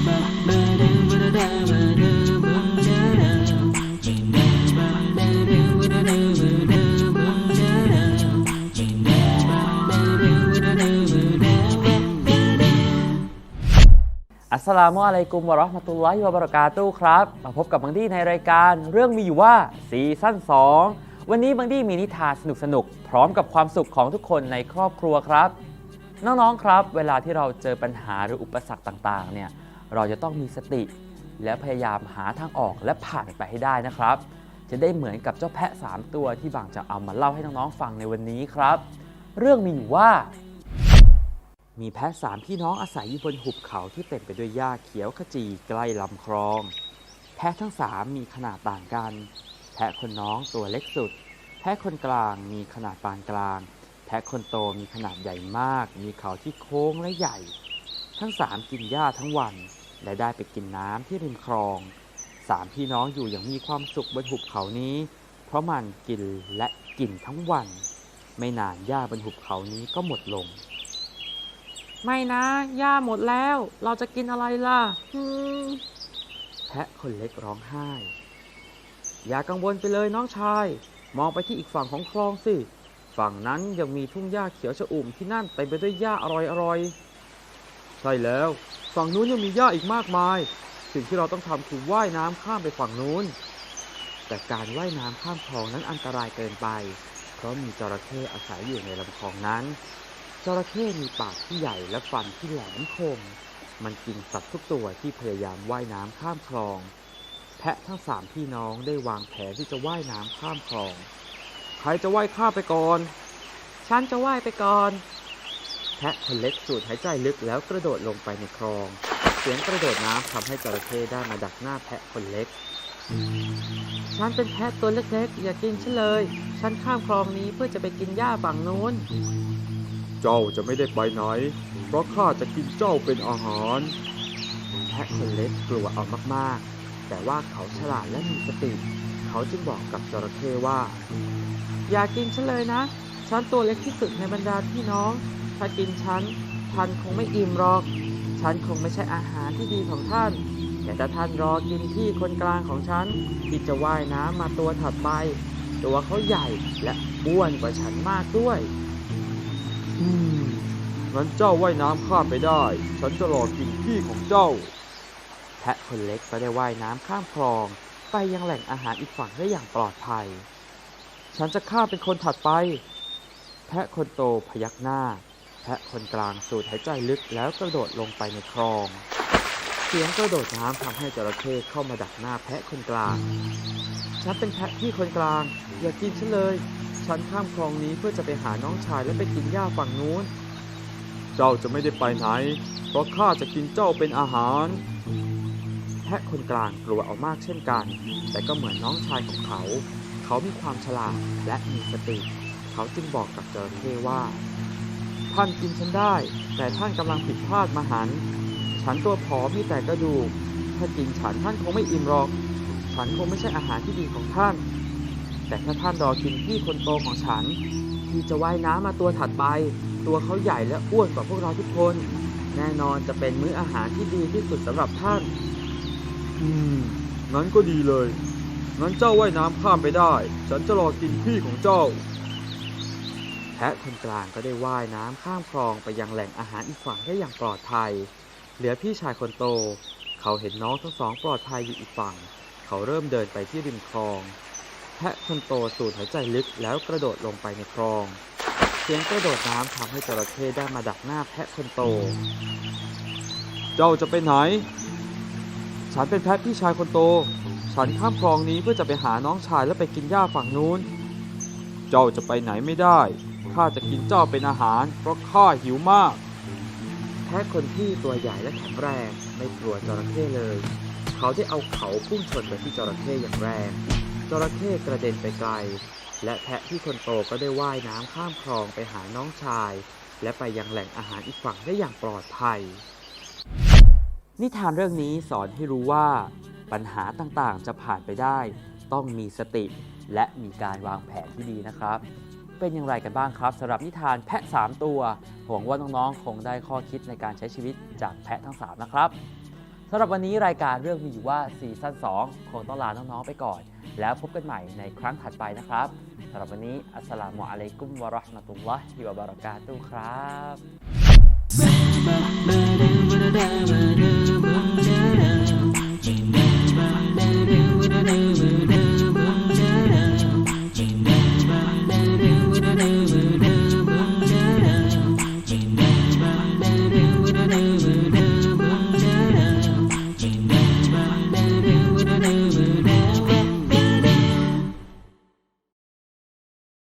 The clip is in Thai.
อัสสลามุอะลัยกุมวะเราะห์มะตุลลอฮิวะบะเราะกาตุฮ์ครับมาพบกับบังดี้ในรายการเรื่องมีอยู่ว่าซีซั่น2 วันนี้บังดี้มีนิทานสนุกๆพร้อมกับความสุขของทุกคนในครอบครัวครับ น้องๆครับ เวลาที่เราเจอปัญหาหรืออุปสรรคต่างๆเนี่ย เราจะต้องมีสติ และพยายามหาทางออกและผ่านไปให้ได้นะครับ จะได้เหมือนกับเจ้าแพะ 3 ตัวที่บางจะเอามาเล่าให้น้องๆฟังในวันนี้ครับ เรื่องมีอยู่ว่า มีแพะสามพี่น้องอาศัยอยู่บนหุบเขาที่เต็มไปด้วยหญ้าเขียวขจีใกล้ลำคลอง แพะทั้งสามมีขนาดต่างกัน แพะคนน้องตัวเล็กสุด แพะคนกลางมีขนาดปานกลางแพะคนโตมีขนาดใหญ่มาก มีเขาที่โค้งและใหญ่ ทั้งสามกินหญ้าทั้งวัน และได้ไปกินน้ำที่ริมคลอง สามพี่น้องอยู่อย่างมีความสุขบนหุบเขานี้ เพราะมันกินและกินทั้งวัน ไม่นานหญ้าบนหุบเขานี้ก็หมดลง ไม่นะหญ้าหมดแล้ว เราจะกินอะไรล่ะฮึมแพะคนเล็กร้องไห้ อย่ากังวลไปเลยน้องชาย มองไปที่อีกฝั่งของคลองสิ ฝั่งนั้นยังมีทุ่งหญ้าเขียวชอุ่มที่นั่นเต็มไปด้วยหญ้าอร่อยๆ ใช่แล้ว ฝั่งนู้นยังมีหญ้าอีกมากมาย สิ่งที่เราต้องทำคือว่ายน้ำข้ามไปฝั่งนู้น แต่การว่ายน้ำข้ามคลองนั้นอันตรายเกินไป เพราะมีจระเข้อาศัยอยู่ในลำคลองนั้น จระเข้มีปากที่ใหญ่และฟันที่แหลมคม มันกินสัตว์ทุกตัวที่พยายามว่ายน้ำข้ามคลอง แพะทั้งสามพี่น้องได้วางแผนที่จะว่ายน้ำข้ามคลอง ใครจะว่ายข้ามไปก่อน ฉันจะว่ายไปก่อน แพะคนเล็กสูดหายใจลึกแล้วกระโดดลงไปในคลอง เสียงกระโดดน้ำทำให้จระเข้ได้มาดักหน้าแพะคนเล็ก ฉันเป็นแพะตัวเล็กๆ อย่ากินฉันเลย ฉันข้ามคลองนี้เพื่อจะไปกินหญ้าฝั่งนู้น เจ้าจะไม่ได้ไปไหน เพราะข้าจะกินเจ้าเป็นอาหาร แพะคนเล็กกลัวเอามากๆ แต่ว่าเขาฉลาดและมีสติ เขาจึงบอกกับจระเข้ว่า อย่ากินฉันเลยนะ ฉันตัวเล็กที่สุดในบรรดาพี่น้อง ถ้ากินฉันท่านคงไม่อิ่มหรอก ฉันคงไม่ใช่อาหารที่ดีของท่าน แต่ถ้าท่านรอกินพี่คนกลางของฉันที่จะว่ายน้ำมาตัวถัดไป ตัวเขาใหญ่และอ้วนกว่าฉันมากด้วย อืมงั้นเจ้าว่ายน้ำข้ามไปได้ ฉันจะรอกินพี่ของเจ้า แพะคนเล็กก็ได้ว่ายน้ำข้ามคลอง ไปยังแหล่งอาหารอีกฝั่งได้อย่างปลอดภัย ฉันจะข้ามเป็นคนถัดไป แพะคนโตพยักหน้า แพะคนกลางสูดหายใจลึกแล้วกระโดดลงไปในคลอง เสียงกระโดดน้ำทำให้จระเข้เข้ามาดักหน้าแพะคนกลาง ฉันเป็นแพะที่คนกลาง อย่ากินฉันเลย ฉันข้ามคลองนี้เพื่อจะไปหาน้องชายและไปกินหญ้าฝั่งนู้น เจ้าจะไม่ได้ไปไหน เพราะข้าจะกินเจ้าเป็นอาหารแพะคนกลางกลัวเอามากเช่นกัน แต่ก็เหมือนน้องชายของเขา เขามีความฉลาดและมีสติ เขาจึงบอกกับจระเข้ว่า ท่านกินฉันได้ แต่ท่านกำลังผิดพลาดมาหัน ฉันตัวผอมมีแต่กระดูก ถ้ากินฉันท่านคงไม่อิ่มหรอก ฉันคงไม่ใช่อาหารที่ดีของท่าน แต่ถ้าท่านรอกินพี่คนโตของฉัน ที่จะว่ายน้ำมาตัวถัดไป ตัวเขาใหญ่และอ้วนกว่าพวกเราทุกคน แน่นอนจะเป็นมื้ออาหารที่ดีที่สุดสำหรับท่าน อืม งั้นก็ดีเลย งั้นเจ้าว่ายน้ำข้ามไปได้ ฉันจะรอกินพี่ของเจ้าะคนกลางก็ได้ว่ายน้ำข้ามคลองไปยังแหล่งอาหารอีกฝั่งได้อย่างปลอดภัย เหลือพี่ชายคนโต เขาเห็นน้องทั้งสองปลอดภัยอยู่อีกฝั่ง เขาเริ่มเดินไปที่ริมคลอง แพะคนโตสูดหายใจลึกแล้วกระโดดลงไปในคลอง เสียงกระโดดน้ำทำให้จระเข้ได้มาดักหน้าแพะคนโต เจ้าจะไปไหน ฉันเป็นแพะพี่ชายคนโต ฉันข้ามคลองนี้เพื่อจะไปหาน้องชายและไปกินหญ้าฝั่งนู้น เจ้าจะไปไหนไม่ได้ ข้าจะกินเจ้าเป็นอาหาร เพราะข้าหิวมาก แพะคนที่ตัวใหญ่และแข็งแรงไม่กลัวจระเข้เลย เขาได้เอาเขาพุ่งชนไปที่จระเข้อย่างแรง จระเข้กระเด็นไปไกล และแพะที่คนโตก็ได้ว่ายน้ำข้ามคลองไปหาน้องชาย และไปยังแหล่งอาหารอีกฝั่งได้อย่างปลอดภัย นิทานเรื่องนี้สอนให้รู้ว่า ปัญหาต่างๆจะผ่านไปได้ ต้องมีสติ และมีการวางแผนที่ดีนะครับ เป็นอย่างไรกันบ้างครับสำหรับนิทานแพะ 3 ตัวหวังว่าน้องๆ คงได้ข้อคิดในการใช้ชีวิตจากแพะทั้ง 3 นะครับสำหรับวันนี้รายการเรื่องมีอยู่ว่าซีซั่น2คงต้องลาน้องๆไปก่อน แล้วพบกันใหม่ในครั้งถัดไปนะครับสำหรับวันนี้อัสสลามุอะลัยกุมวะราะห์มะตุลลอฮิวะบะเราะกาตุครับ do do do do do do do do